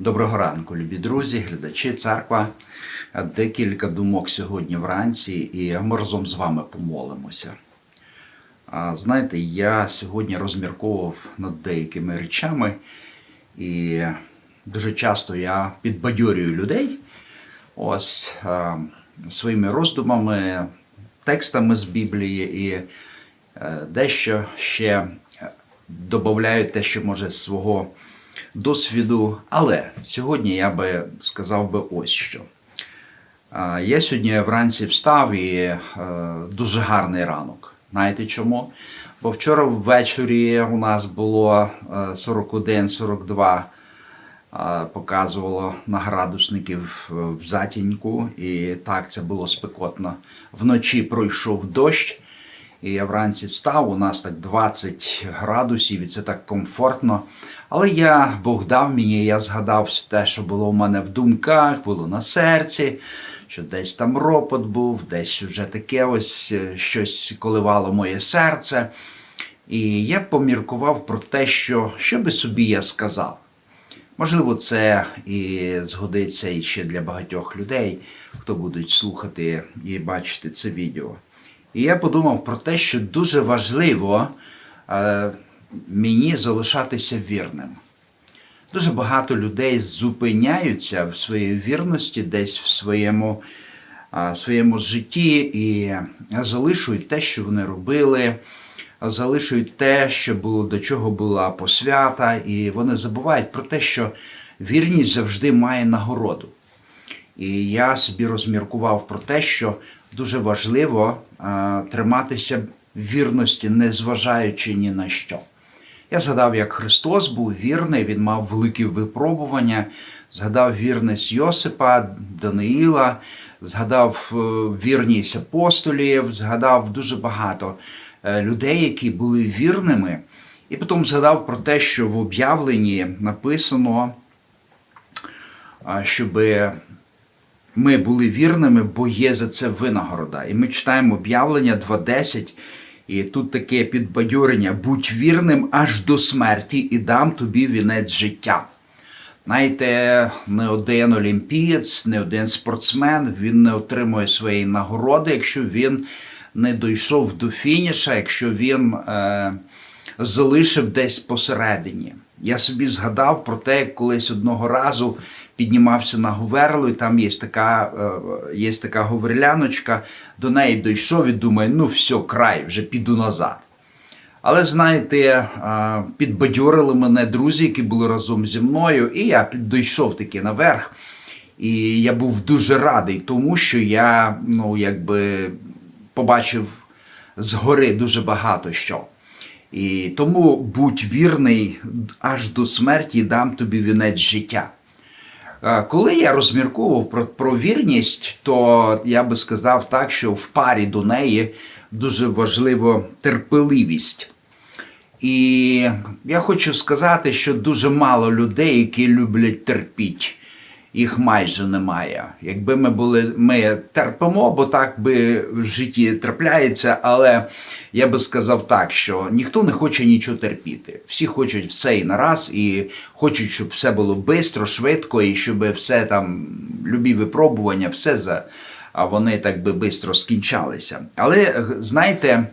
Доброго ранку, любі друзі, глядачі, церква. Декілька думок сьогодні вранці, і ми разом з вами помолимося. Знаєте, я сьогодні розмірковував над деякими речами, і дуже часто я підбадьорюю людей ось своїми роздумами, текстами з Біблії і е, дещо ще додаю те, що може з свого досвіду. Але сьогодні я би сказав би ось що. Я сьогодні вранці встав і е, дуже гарний ранок. Знаєте чому? Бо вчора ввечері у нас було е, 41-42, е, показувало на градусників е, в затіньку, і так це було спекотно. Вночі пройшов дощ, і я вранці встав, у нас так 20 градусів, і це так комфортно. Але я, Бог дав мені, я згадав все те, що було у мене в думках, було на серці, що десь там ропот був, десь вже таке ось е, щось коливало моє серце. І я поміркував про те, що, що би собі я сказав. Можливо, це і згодиться і ще для багатьох людей, хто будуть слухати і бачити це відео. І я подумав про те, що дуже важливо е, мені залишатися вірним. Дуже багато людей зупиняються в своїй вірності десь в своєму, в своєму житті і залишують те, що вони робили, залишують те, що було, до чого була посвята, і вони забувають про те, що вірність завжди має нагороду. І я собі розміркував про те, що дуже важливо а, триматися вірності, незважаючи ні на що. Я згадав, як Христос був вірний, він мав великі випробування, згадав вірність Йосипа, Даниїла, згадав е, вірність апостолів, згадав дуже багато е, людей, які були вірними. І потім згадав про те, що в об'явленні написано, а, щоби ми були вірними, бо є за це винагорода. І ми читаємо об'явлення 2.10, і тут таке підбадьорення: будь вірним аж до смерті, і дам тобі вінець життя. Знаєте, не один олімпієць, не один спортсмен, він не отримує своєї нагороди, якщо він не дійшов до фініша, якщо він е, залишив десь посередині. Я собі згадав про те, як колись одного разу піднімався на Говерлу, і там є така, е, є така говерляночка, до неї дійшов і думає, ну все, край, вже піду назад. Але знаєте, е, підбадьорили мене друзі, які були разом зі мною, і я дійшов таки наверх. І я був дуже радий, тому що я ну, якби побачив згори дуже багато що. І тому будь вірний аж до смерті, дам тобі вінець життя. Е, Коли я розмірковував про, про вірність, то я би сказав так, що в парі до неї дуже важливо терпеливість. І я хочу сказати, що дуже мало людей, які люблять терпіть. Їх майже немає. Якби ми були, ми терпимо, бо так би в житті трапляється, але я би сказав так, що ніхто не хоче нічого терпіти. Всі хочуть все і нараз, і хочуть, щоб все було швидко, швидко, і щоб все там, любі випробування, все за а вони так би швидко скінчалися. Але знаєте,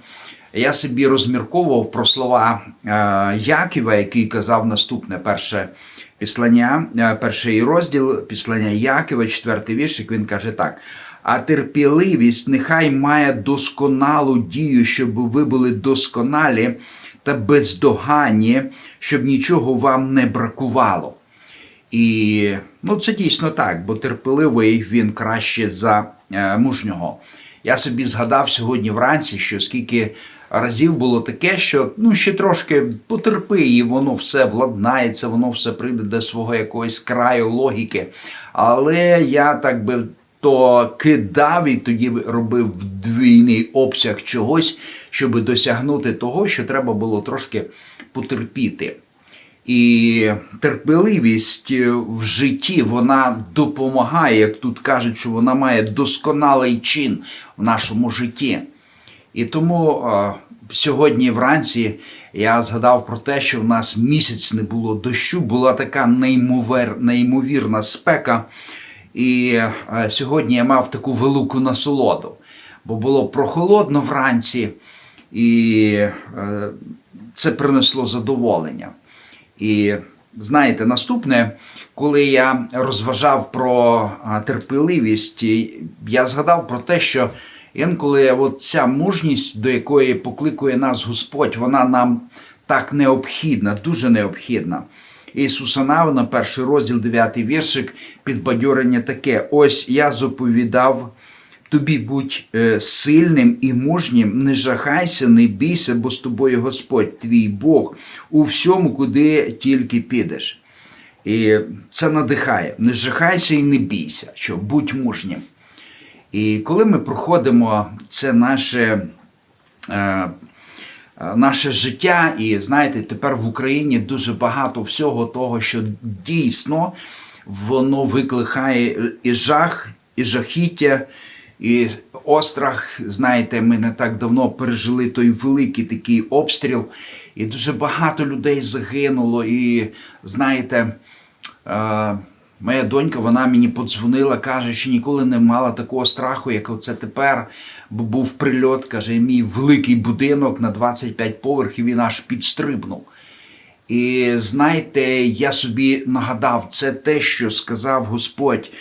я собі розмірковував про слова е, Яківа, який казав наступне перше післання, е, перший розділ післання Якова, четвертий віршик, він каже так. А терпіливість нехай має досконалу дію, щоб ви були досконалі та бездоганні, щоб нічого вам не бракувало. І ну, це дійсно так, бо терпеливий він краще за е, мужнього. Я собі згадав сьогодні вранці, що скільки разів було таке, що ну ще трошки потерпи, і воно все владнається, воно все прийде до свого якогось краю логіки. Але я так би то кидав і тоді робив вдвійний обсяг чогось, щоб досягнути того, що треба було трошки потерпіти. І терпеливість е, в житті вона допомагає, як тут кажуть, що вона має досконалий чин в нашому житті. І тому сьогодні вранці я згадав про те, що в нас місяць не було дощу, була така неймовер, неймовірна спека. І е, сьогодні я мав таку велику насолоду, бо було прохолодно вранці, і е, це принесло задоволення. І знаєте, наступне, коли я розважав про терпеливість, я згадав про те, що інколи от ця мужність, до якої покликує нас Господь, вона нам так необхідна, дуже необхідна. Ісуса Навина, перший розділ, 9 віршик, підбадьорення таке: ось я заповідав. Тобі будь е, сильним і мужнім, не жахайся, не бійся, бо з тобою Господь, твій Бог, у всьому, куди тільки підеш. І це надихає. Не жахайся і не бійся, що будь мужнім. І коли ми проходимо це наше. е, Наше життя, і знаєте, тепер в Україні дуже багато всього того, що дійсно воно викликає і жах, і жахіття, і острах. Знаєте, ми не так давно пережили той великий такий обстріл, і дуже багато людей загинуло. І знаєте, е, моя донька вона мені подзвонила, каже, що ніколи не мала такого страху, як оце тепер. Бо був прильот, каже, мій великий будинок на 25 поверхів, він аж підстрибнув. І знаєте, я собі нагадав, це те, що сказав Господь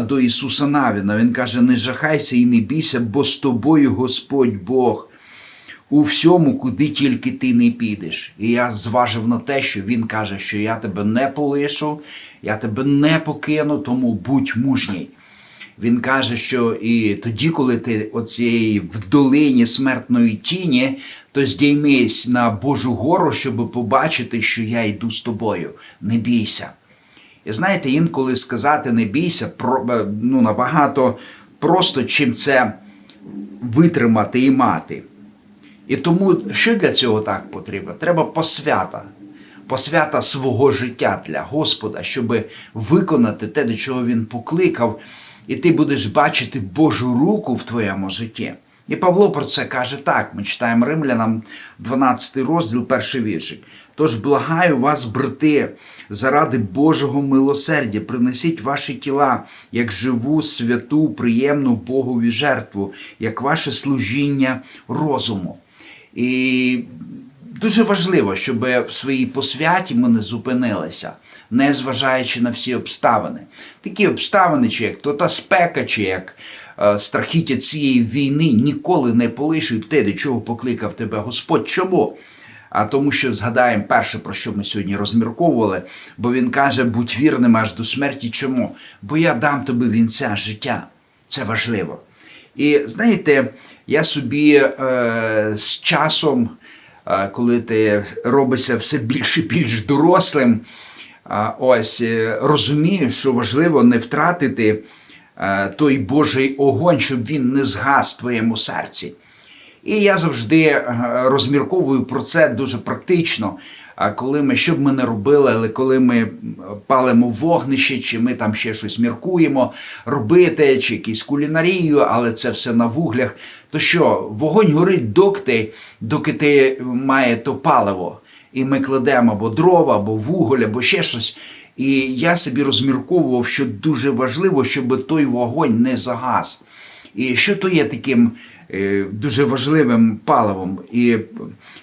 до Ісуса Навіна. Він каже: не жахайся і не бійся, бо з тобою Господь Бог. У всьому, куди тільки ти не підеш. І я зважив на те, що він каже, що я тебе не полишу, я тебе не покину, тому будь мужній. Він каже, що і тоді, коли ти оцієї в долині смертної тіні, то здіймись на Божу гору, щоб побачити, що я йду з тобою. Не бійся. І знаєте, інколи сказати не бійся е, ну, набагато просто, чим це витримати і мати. І тому що для цього так потрібно? Треба посвята. Посвята свого життя для Господа, щоб виконати те, до чого Він покликав, і ти будеш бачити Божу руку в твоєму житті. І Павло про це каже так: ми читаємо Римлянам 12 розділ, перший віршик. Тож благаю вас, брати, заради Божого милосердя, принесіть ваші тіла як живу, святу, приємну Богові жертву, як ваше служіння розуму. І дуже важливо, щоб в своїй посвяті ми не зупинилися, не зважаючи на всі обставини. Такі обставини, чи як то та спека, чи як е, страхіття цієї війни ніколи не полишують те, до чого покликав тебе Господь. Чому? А тому, що згадаємо перше, про що ми сьогодні розмірковували, бо він каже: будь вірним аж до смерті. Чому? Бо я дам тобі вінця життя. Це важливо. І знаєте, я собі е, з часом, е, коли ти робишся все більш і більш дорослим, е, ось е, розумію, що важливо не втратити е, той Божий огонь, щоб він не згас в твоєму серці. І я завжди е, розмірковую про це дуже практично. А коли ми, що б ми не робили, але коли ми палимо вогнище, чи ми там ще щось міркуємо робити, чи якісь кулінарію, але це все на вуглях, то що вогонь горить доки, доки ти має то паливо. І ми кладемо або дрова, або вуголь, або ще щось. І я собі розмірковував, що дуже важливо, щоб той вогонь не загас. І що то є таким дуже важливим паливом. І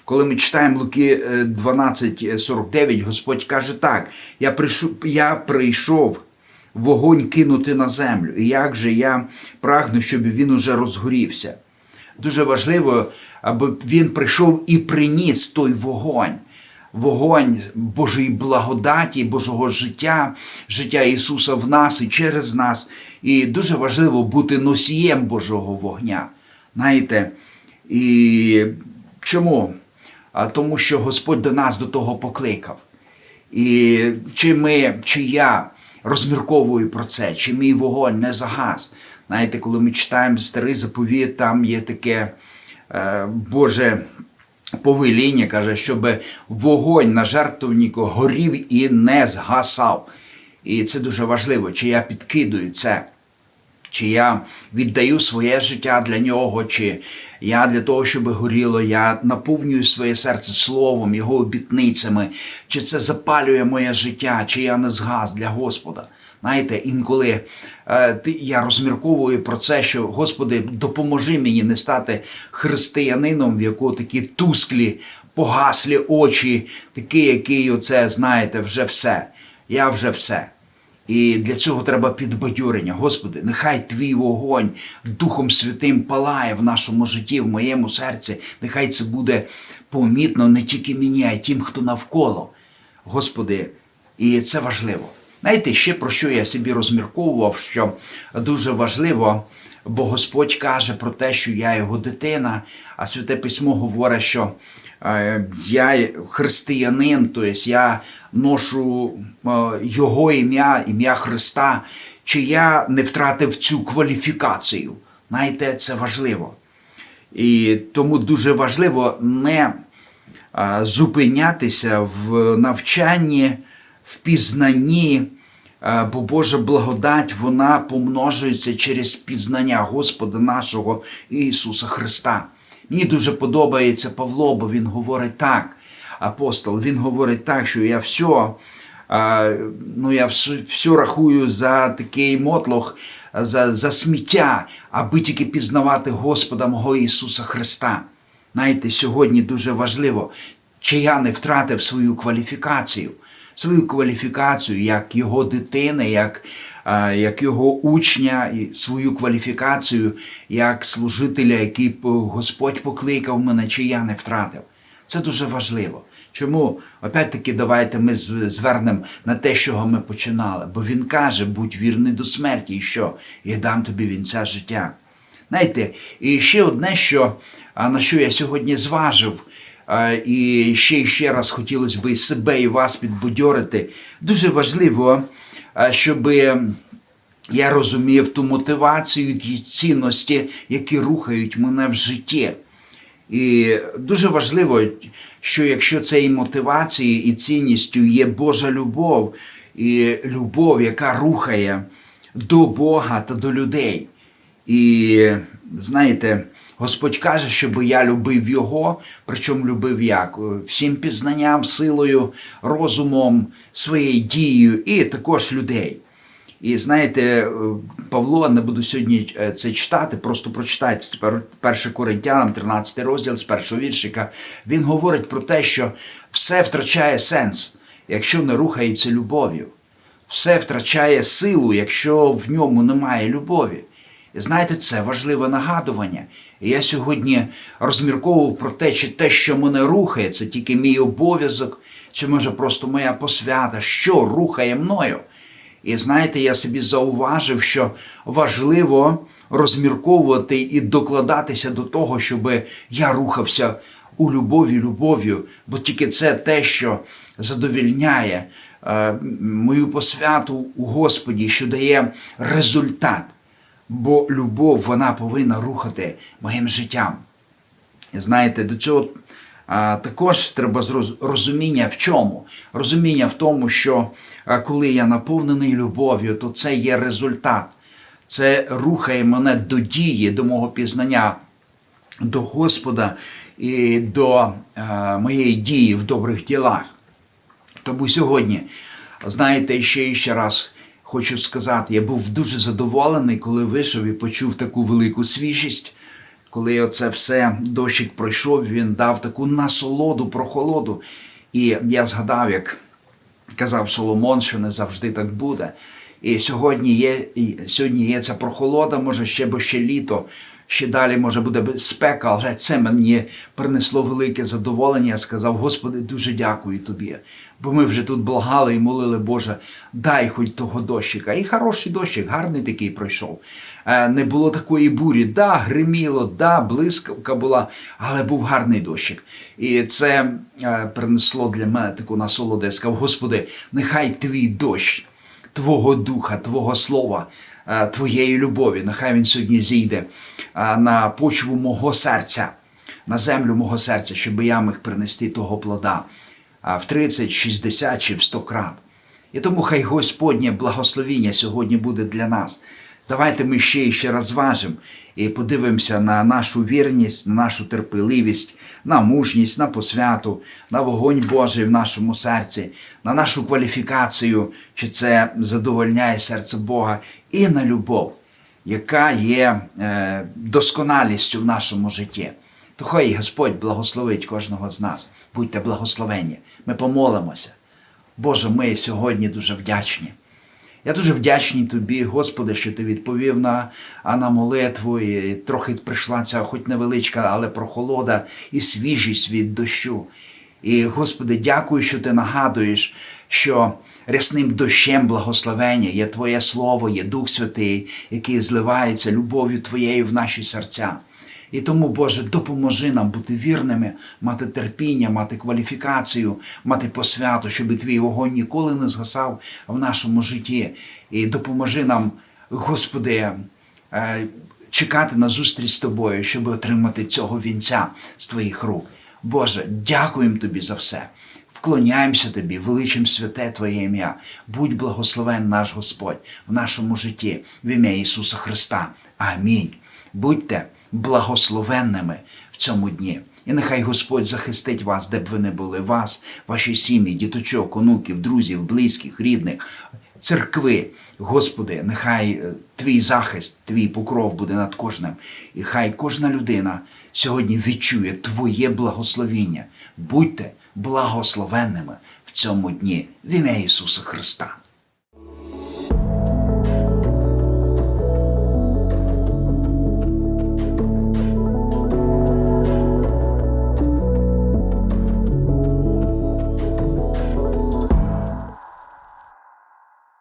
коли ми читаємо Луки е, 12.49, Господь каже так: я прийшов, я прийшов вогонь кинути на землю. І як же я прагну, щоб він уже розгорівся. Дуже важливо, аби він прийшов і приніс той вогонь. Вогонь Божої благодаті, Божого життя, життя Ісуса в нас і через нас. І дуже важливо бути носієм Божого вогня. Знаєте, і чому? А тому, що Господь до нас до того покликав. І чи ми, чи я розмірковую про це, чи мій вогонь не загас. Знаєте, коли ми читаємо старий заповіт, там є таке е, Боже повеління, каже, щоб вогонь на жертвеннику горів і не згасав. І це дуже важливо, чи я підкидую це. Чи я віддаю своє життя для нього, чи я для того, щоб горіло, я наповнюю своє серце словом, його обітницями, чи це запалює моє життя, чи я не згас для Господа. Знаєте, інколи е, я розмірковую про це, що Господи, допоможи мені не стати християнином, в якого такі тусклі, погаслі очі, такий, який оце, знаєте, вже все. Я вже все. І для цього треба підбадьорення. Господи, нехай твій вогонь Духом Святим палає в нашому житті, в моєму серці. Нехай це буде помітно не тільки мені, а й тим, хто навколо. Господи, і це важливо. Знаєте, ще про що я собі розмірковував, що дуже важливо, бо Господь каже про те, що я його дитина, а Святе Письмо говорить, що е, я християнин, тобто я ношу е, Його ім'я, ім'я Христа, чи я не втратив цю кваліфікацію. Знаєте, це важливо. І тому дуже важливо не а, зупинятися в навчанні, в пізнанні, бо Божа благодать вона помножується через пізнання Господа нашого Ісуса Христа. Мені дуже подобається Павло, бо він говорить так, апостол, він говорить так, що я все, ну, я все, все рахую за такий мотлох, за, за сміття, аби тільки пізнавати Господа мого Ісуса Христа. Знаєте, сьогодні дуже важливо, чи я не втратив свою кваліфікацію, свою кваліфікацію як його дитини, як, як його учня, свою кваліфікацію як служителя, який Господь покликав мене, чи я не втратив. Це дуже важливо. Чому? Опять-таки, давайте ми звернемо на те, з чого ми починали. Бо він каже, будь вірний до смерті, і що? Я дам тобі вінця життя. Знаєте, і ще одне, що, на що я сьогодні зважив, і ще ще раз хотілося б і себе і вас підбадьорити. Дуже важливо, щоб я розумів ту мотивацію, ті цінності, які рухають мене в житті. І дуже важливо, що якщо і мотивацією, і цінністю є Божа любов, і любов, яка рухає до Бога та до людей. І знаєте, Господь каже, щоб я любив Його, причому любив як? Всім пізнанням, силою, розумом, своєю дією і також людей. І знаєте, е, Павло, не буду сьогодні е, це читати, просто прочитайте це пер- 1 Коринтянам, 13 розділ з першого віршика. Він говорить про те, що все втрачає сенс, якщо не рухається любов'ю. Все втрачає силу, якщо в ньому немає любові. І знаєте, це важливе нагадування. Я сьогодні розмірковував про те, чи те, що мене рухає, це тільки мій обов'язок, чи може просто моя посвята, що рухає мною. І знаєте, я собі зауважив, що важливо розмірковувати і докладатися до того, щоб я рухався у любові, любов'ю, бо тільки це те, що задовільняє е, мою посвяту у Господі, що дає результат. Бо любов вона повинна рухати моїм життям. І знаєте, до цього а, також треба розуміння в чому? Розуміння в тому, що а, коли я наповнений любов'ю, то це є результат. Це рухає мене до дії, до мого пізнання до Господа і до е, моєї дії в добрих ділах. Тому сьогодні, знаєте, ще і ще раз хочу сказати, я був дуже задоволений, коли вийшов і почув таку велику свіжість. Коли оце все дощик пройшов, він дав таку насолоду, прохолоду. І я згадав, як казав Соломон, що не завжди так буде. І сьогодні є, сьогодні є ця прохолода, може ще бо ще літо, ще далі може буде спека, але це мені принесло велике задоволення. Я сказав, Господи, дуже дякую тобі. Бо ми вже тут благали і молили, Боже, дай хоч того дощика. І хороший дощик, гарний такий пройшов. Е, Не було такої бурі. Да, гриміло, да, блискавка була, але був гарний дощик. І це е, принесло для мене таку насолоду. Я сказав, Господи, нехай твій дощ. Твого духа, Твого слова, Твоєї любові. Нехай він сьогодні зійде е, на почву мого серця, на землю мого серця, щоб я міг принести того плода в 30, 60 чи в 100 крат. І тому хай Господнє благословіння сьогодні буде для нас. Давайте ми ще і ще раз зважимо і подивимося на нашу вірність, на нашу терпеливість, на мужність, на посвяту, на вогонь Божий в нашому серці, на нашу кваліфікацію, чи це задовольняє серце Бога, на любов, яка є е, досконалістю в нашому житті. То хай Господь благословить кожного з нас. Будьте благословені. Ми помолимося. Боже, ми сьогодні дуже вдячні. Я дуже вдячний тобі, Господи, що ти відповів на, на молитву, і трохи прийшла ця, хоч невеличка, але прохолода і свіжість від дощу. І, Господи, дякую, що ти нагадуєш, що рясним дощем благословення є Твоє Слово, є Дух Святий, який зливається любов'ю Твоєю в наші серця. І тому, Боже, допоможи нам бути вірними, мати терпіння, мати кваліфікацію, мати посвяту, щоб твій вогонь ніколи не згасав в нашому житті. І допоможи нам, Господи, е, чекати на зустріч з тобою, щоб отримати цього вінця з твоїх рук. Боже, дякуємо тобі за все. Вклоняємося тобі, величим святе Твоє ім'я. Будь благословен наш Господь в нашому житті, в ім'я Ісуса Христа. Амінь. Будьте благословенними в цьому дні. І нехай Господь захистить вас, де б ви не були, вас, ваші сім'ї, діточок, онуків, друзів, близьких, рідних, церкви. Господи, нехай е, твій захист, твій покров буде над кожним. І хай кожна людина сьогодні відчує Твоє благословіння. Будьте благословенними в цьому дні в ім'я Ісуса Христа.